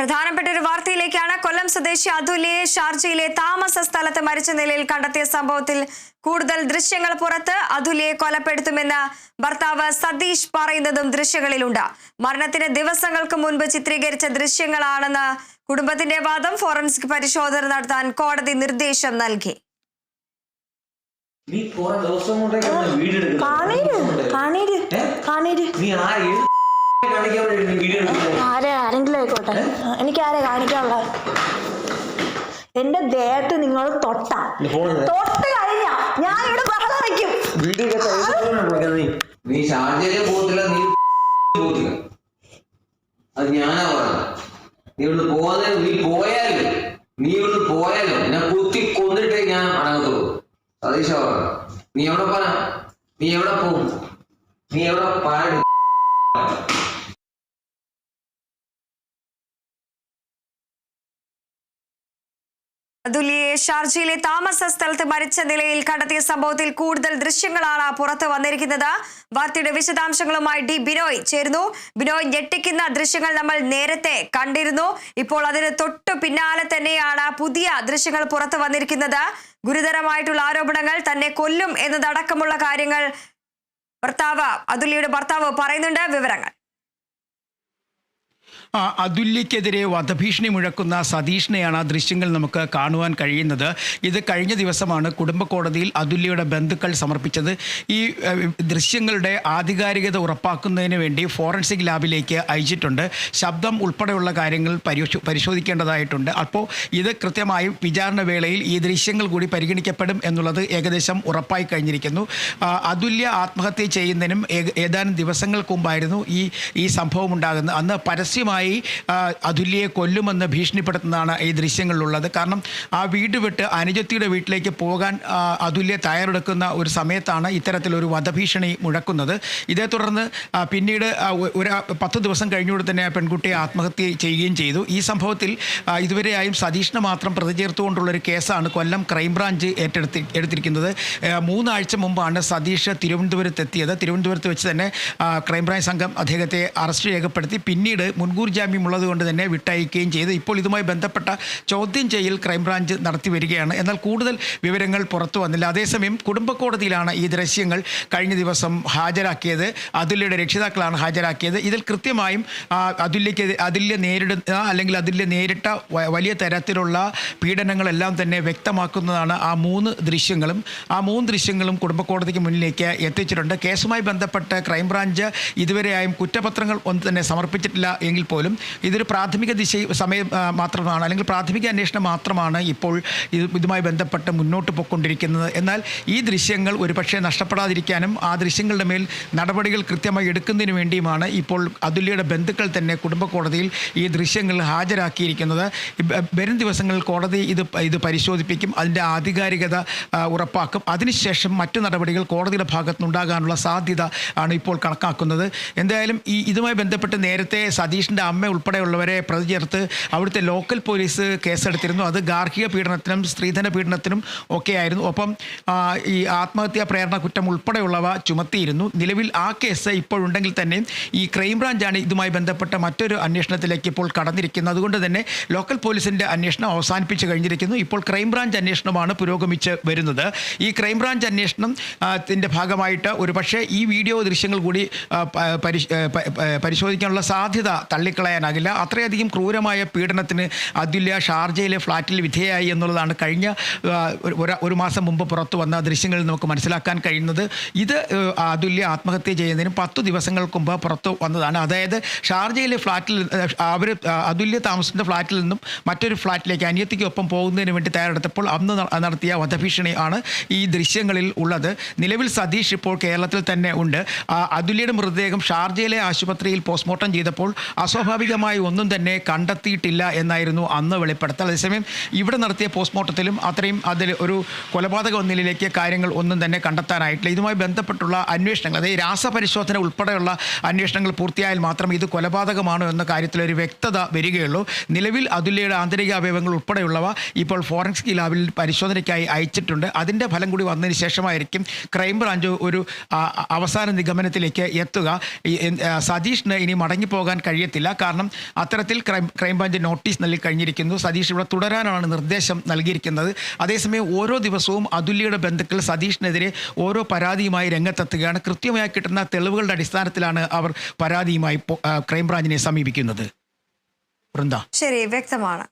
പ്രധാനപ്പെട്ട ഒരു വാർത്തയിലേക്കാണ് കൊല്ലം സ്വദേശി അതുലിയെ ഷാർജയിലെ താമസ സ്ഥലത്ത് മരിച്ച നിലയിൽ കണ്ടെത്തിയ സംഭവത്തിൽ കൂടുതൽ ദൃശ്യങ്ങൾ പുറത്ത് അതുലിയെ കൊലപ്പെടുത്തുമെന്ന് ഭർത്താവ് സതീഷ് പറയുന്നതും ദൃശ്യങ്ങളിലുണ്ട്. മരണത്തിന് ദിവസങ്ങൾക്ക് മുൻപ് ചിത്രീകരിച്ച ദൃശ്യങ്ങളാണെന്ന് കുടുംബത്തിന്റെ വാദം ഫോറൻസിക് പരിശോധന നടത്താൻ കോടതി നിർദ്ദേശം നൽകി. നീ കുറെ ദിവസം കൊണ്ടേ വീഡിയോ കാണീര് കാണീര് കാണീര്. നീ ആ ആരെ? ആരെങ്കിലും ആയിക്കോട്ടെ. എനിക്ക് ആരെ കാണിക്കാനുള്ള? എന്റെ ദേഹത്ത് നിങ്ങൾ തൊട്ട. തൊട്ട് കഴിഞ്ഞ ഞാൻ ഇവിടെ ബഹളം വെക്കും. നീ. ഷാർജയിലെ പോകത്തില്ല നീ പോകത്തില്ല. അത് ഞാനാ പറഞ്ഞത്. നീ ഇവിടുന്ന് നീ പോയാലും നീ ഇവിടുന്ന് പോയാലും ഞാൻ കുത്തി കൊന്നിട്ടേ ഞാൻ അടങ്ങത്തുള്ളൂ. സതീശ പറഞ്ഞു നീ എവിടെ പോന നീ എവിടെ പോകും? നീ എവിടെ പാടി? അതുല്യയെ ഷാർജയിലെ താമസ സ്ഥലത്ത് മരിച്ച നിലയിൽ കണ്ടെത്തിയ സംഭവത്തിൽ കൂടുതൽ ദൃശ്യങ്ങളാണ് പുറത്തു വന്നിരിക്കുന്നത്. വാർത്തയുടെ വിശദാംശങ്ങളുമായി ഡി ബിനോയ് ചേരുന്നു. ബിനോയ് ഞെട്ടിക്കുന്ന ദൃശ്യങ്ങൾ നമ്മൾ നേരത്തെ കണ്ടിരുന്നു. ഇപ്പോൾ അതിന് തൊട്ടു പിന്നാലെ തന്നെയാണ് പുതിയ ദൃശ്യങ്ങൾ പുറത്തു വന്നിരിക്കുന്നത്. ഗുരുതരമായിട്ടുള്ള ആരോപണങ്ങൾ തന്നെ കൊല്ലും എന്നതടക്കമുള്ള കാര്യങ്ങൾ ഭർത്താവ് അതുല്യയുടെ ഭർത്താവ് പറയുന്നുണ്ട്. വിവരങ്ങൾ. അതുല്യക്കെതിരെ വധഭീഷണി മുഴക്കുന്ന സതീഷിനെയാണ് ആ ദൃശ്യങ്ങൾ നമുക്ക് കാണുവാൻ കഴിയുന്നത്. ഇത് കഴിഞ്ഞ ദിവസമാണ് കുടുംബ കോടതിയിൽ അതുല്യയുടെ ബന്ധുക്കൾ സമർപ്പിച്ചത്. ഈ ദൃശ്യങ്ങളുടെ ആധികാരികത ഉറപ്പാക്കുന്നതിന് വേണ്ടി ഫോറൻസിക് ലാബിലേക്ക് അയച്ചിട്ടുണ്ട്. ശബ്ദം ഉൾപ്പെടെയുള്ള കാര്യങ്ങൾ പരിശോ- പരിശോധിക്കേണ്ടതായിട്ടുണ്ട്. അപ്പോൾ ഇത് കൃത്യമായും വിചാരണ വേളയിൽ ഈ ദൃശ്യങ്ങൾ കൂടി പരിഗണിക്കപ്പെടും എന്നുള്ളത് ഏകദേശം ഉറപ്പായി കഴിഞ്ഞിരിക്കുന്നു. അതുല്യ ആത്മഹത്യ ചെയ്യുന്നതിനും ഏതാനും ദിവസങ്ങൾക്ക് മുമ്പായിരുന്നു ഈ ഈ സംഭവം ഉണ്ടാകുന്നത്. അന്ന് പരസ്യമായി ആ, അതുല്യയെ കൊല്ലുമെന്ന് ഭീഷണിപ്പെടുത്തുന്നതാണ് ഈ ദൃശ്യങ്ങളിലുള്ളത്. കാരണം ആ വീട് വിട്ട് അനുജത്തിയുടെ വീട്ടിലേക്ക് പോകാൻ അതുല്യ തയ്യാറെടുക്കുന്ന ഒരു സമയത്താണ് ഇത്തരത്തിലൊരു വധഭീഷണി മുഴക്കുന്നത്. ഇതേ തുടർന്ന് പിന്നീട് ഒരു പത്ത് ദിവസം കഴിഞ്ഞുകൊണ്ട് തന്നെ ആ പെൺകുട്ടിയെ ആത്മഹത്യ ചെയ്യുകയും ചെയ്തു. ഈ സംഭവത്തിൽ ഇതുവരെയായും സതീഷിനെ മാത്രം പ്രതി ചേർത്തുകൊണ്ടുള്ളൊരു കേസാണ് കൊല്ലം ക്രൈംബ്രാഞ്ച് ഏറ്റെടുത്തി എടുത്തിരിക്കുന്നത്. മൂന്നാഴ്ച മുമ്പാണ് സതീഷ് തിരുവനന്തപുരത്ത് എത്തിയത് തിരുവനന്തപുരത്ത് വെച്ച് തന്നെ ക്രൈംബ്രാഞ്ച് സംഘം അദ്ദേഹത്തെ അറസ്റ്റ് രേഖപ്പെടുത്തി. പിന്നീട് മുൻകൂർ ജാമ്യം ഉള്ളതുകൊണ്ട് തന്നെ വിട്ടയക്കുകയും ചെയ്ത്. ഇപ്പോൾ ഇതുമായി ബന്ധപ്പെട്ട ചോദ്യം ചെയ്യൽ ക്രൈംബ്രാഞ്ച് നടത്തി വരികയാണ്. എന്നാൽ കൂടുതൽ വിവരങ്ങൾ പുറത്തു വന്നില്ല. അതേസമയം കുടുംബ കോടതിയിലാണ് ഈ ദൃശ്യങ്ങൾ കഴിഞ്ഞ ദിവസം ഹാജരാക്കിയത്. അതുല്യയുടെ രക്ഷിതാക്കളാണ് ഹാജരാക്കിയത്. ഇതിൽ കൃത്യമായും അതുല്യക്ക് അതുല്യ നേരിടുന്ന അല്ലെങ്കിൽ അതുല്യ നേരിട്ട വലിയ തരത്തിലുള്ള പീഡനങ്ങളെല്ലാം തന്നെ വ്യക്തമാക്കുന്നതാണ് ആ മൂന്ന് ദൃശ്യങ്ങളും. ആ മൂന്ന് ദൃശ്യങ്ങളും കുടുംബ കോടതിക്ക് മുന്നിലേക്ക് എത്തിച്ചിട്ടുണ്ട്. കേസുമായി ബന്ധപ്പെട്ട് ക്രൈംബ്രാഞ്ച് ഇതുവരെയായും കുറ്റപത്രങ്ങൾ ഒന്നും തന്നെ സമർപ്പിച്ചിട്ടില്ല എങ്കിൽ പോലും ഇതൊരു പ്രാഥമിക ദിശ സമയം മാത്രമാണ്. അല്ലെങ്കിൽ പ്രാഥമിക അന്വേഷണം മാത്രമാണ് ഇപ്പോൾ ഇത് ഇതുമായി ബന്ധപ്പെട്ട് മുന്നോട്ട് പോയിക്കൊണ്ടിരിക്കുന്നത് എന്നാൽ ഈ ദൃശ്യങ്ങൾ ഒരുപക്ഷെ നഷ്ടപ്പെടാതിരിക്കാനും ആ ദൃശ്യങ്ങളുടെ മേൽ നടപടികൾ കൃത്യമായി എടുക്കുന്നതിന് വേണ്ടിയുമാണ് ഇപ്പോൾ അതുല്യയുടെ ബന്ധുക്കൾ തന്നെ കുടുംബ കോടതിയിൽ ഈ ദൃശ്യങ്ങൾ ഹാജരാക്കിയിരിക്കുന്നത്. വരും ദിവസങ്ങളിൽ കോടതി ഇത് ഇത് പരിശോധിപ്പിക്കും. അതിന്റെ ആധികാരികത ഉറപ്പാക്കും. അതിനുശേഷം മറ്റു നടപടികൾ കോടതിയുടെ ഭാഗത്തുനിന്നുണ്ടാകാനുള്ള സാധ്യത ആണ് ഇപ്പോൾ കണക്കാക്കുന്നത്. എന്തായാലും ഈ ഇതുമായി ബന്ധപ്പെട്ട് നേരത്തെ സതീഷിന്റെ അമ്മ ഉൾപ്പെടെയുള്ളവരെ പ്രതി ചേർത്ത് അവിടുത്തെ ലോക്കൽ പോലീസ് കേസെടുത്തിരുന്നു. അത് ഗാർഹിക പീഡനത്തിനും സ്ത്രീധന പീഡനത്തിനും ഒക്കെയായിരുന്നു ഒപ്പം ഈ ആത്മഹത്യാ പ്രേരണ കുറ്റം ഉൾപ്പെടെയുള്ളവ ചുമത്തിയിരുന്നു. നിലവിൽ ആ കേസ് ഇപ്പോഴുണ്ടെങ്കിൽ തന്നെ ഈ ക്രൈംബ്രാഞ്ചാണ് ഇതുമായി ബന്ധപ്പെട്ട മറ്റൊരു അന്വേഷണത്തിലേക്ക് ഇപ്പോൾ കടന്നിരിക്കുന്നത്. അതുകൊണ്ട് തന്നെ ലോക്കൽ പോലീസിന്റെ അന്വേഷണം അവസാനിപ്പിച്ച് കഴിഞ്ഞിരിക്കുന്നു. ഇപ്പോൾ ക്രൈംബ്രാഞ്ച് അന്വേഷണമാണ് പുരോഗമിച്ച് വരുന്നത്. ഈ ക്രൈംബ്രാഞ്ച് അന്വേഷണം ത്തിന്റെ ഭാഗമായിട്ട് ഒരുപക്ഷേ ഈ വീഡിയോ ദൃശ്യങ്ങൾ കൂടി പരിശോധിക്കാനുള്ള സാധ്യത തള്ളിക്കളയാനാകില്ല അത്രയധികം ക്രൂരമായ പീഡനത്തിന് അതുല്യ ഷാർജയിലെ ഫ്ളാറ്റിൽ വിധേയായി എന്നുള്ളതാണ് കഴിഞ്ഞ ഒരു- മാസം മുമ്പ് പുറത്തു വന്ന ദൃശ്യങ്ങളിൽ നമുക്ക് മനസ്സിലാക്കാൻ കഴിയുന്നത്. ഇത് അതുല്യ ആത്മഹത്യ ചെയ്യുന്നതിന് പത്ത് ദിവസങ്ങൾക്ക് മുമ്പ് പുറത്തു വന്നതാണ്. അതായത് ഷാർജയിലെ ഫ്ളാറ്റിൽ അവർ അതുല്യ താമസിക്കുന്ന ഫ്ളാറ്റിൽ നിന്നും മറ്റൊരു ഫ്ളാറ്റിലേക്ക് അനിയത്തിക്കൊപ്പം പോകുന്നതിന് വേണ്ടി തയ്യാറെടുത്തപ്പോൾ അന്ന് നടത്തിയ വധഭീഷണി ആണ് ഈ ദൃശ്യങ്ങളിൽ ഉള്ളത്. നിലവിൽ സതീഷ് ഇപ്പോൾ കേരളത്തിൽ തന്നെ ഉണ്ട്. അതുല്യയുടെ മൃതദേഹം ഷാർജയിലെ ആശുപത്രിയിൽ പോസ്റ്റ്മോർട്ടം ചെയ്തപ്പോൾ അസ്വാഭാവികമായി ഒന്നും തന്നെ കണ്ടെത്തിയിട്ടില്ല എന്നായിരുന്നു അന്ന് വെളിപ്പെടുത്തൽ. അതേസമയം ഇവിടെ നടത്തിയ പോസ്റ്റ്മോർട്ടത്തിലും അത്രയും അതിൽ ഒരു കൊലപാതക ഒന്നിലേക്ക് കാര്യങ്ങൾ ഒന്നും തന്നെ കണ്ടെത്താനായിട്ടില്ല. ഇതുമായി ബന്ധപ്പെട്ടുള്ള അന്വേഷണങ്ങൾ അതായത് രാസപരിശോധന ഉൾപ്പെടെയുള്ള അന്വേഷണങ്ങൾ പൂർത്തിയായാൽ മാത്രം ഇത് കൊലപാതകമാണോ എന്ന കാര്യത്തിൽ ഒരു വ്യക്തത വരികയുള്ളൂ. നിലവിൽ അതുല്യയുടെ ആന്തരിക അവയവങ്ങൾ ഉൾപ്പെടെയുള്ളവ ഇപ്പോൾ ഫോറൻസിക് ലാബിൽ പരിശോധനയ്ക്കായി അയച്ചിട്ടുണ്ട്. അതിന്റെ ഫലം കൂടി വന്നതിന് ശേഷമായിരിക്കും ക്രൈംബ്രാഞ്ച് ഒരു അവസാന നിഗമനത്തിലേക്ക് എത്തുക. സതീഷിന് ഇനി മടങ്ങിപ്പോകാൻ കഴിയത്തില്ല. കാരണം അത്തരത്തിൽ ക്രൈം ക്രൈംബ്രാഞ്ച് നോട്ടീസ് നൽകി കഴിഞ്ഞിരിക്കുന്നു. സതീഷ് ഇവിടെ തുടരാനാണ് നിർദ്ദേശം നൽകിയിരിക്കുന്നത്. അതേസമയം ഓരോ ദിവസവും അതുല്യയുടെ ബന്ധുക്കൾ സതീഷിനെതിരെ ഓരോ പരാതിയുമായി രംഗത്തെത്തുകയാണ്. കൃത്യമായി കിട്ടുന്ന തെളിവുകളുടെ അടിസ്ഥാനത്തിലാണ് അവർ പരാതിയുമായി ക്രൈംബ്രാഞ്ചിനെ സമീപിക്കുന്നത്. വൃന്ദ. ശരി വ്യക്തമാണ്.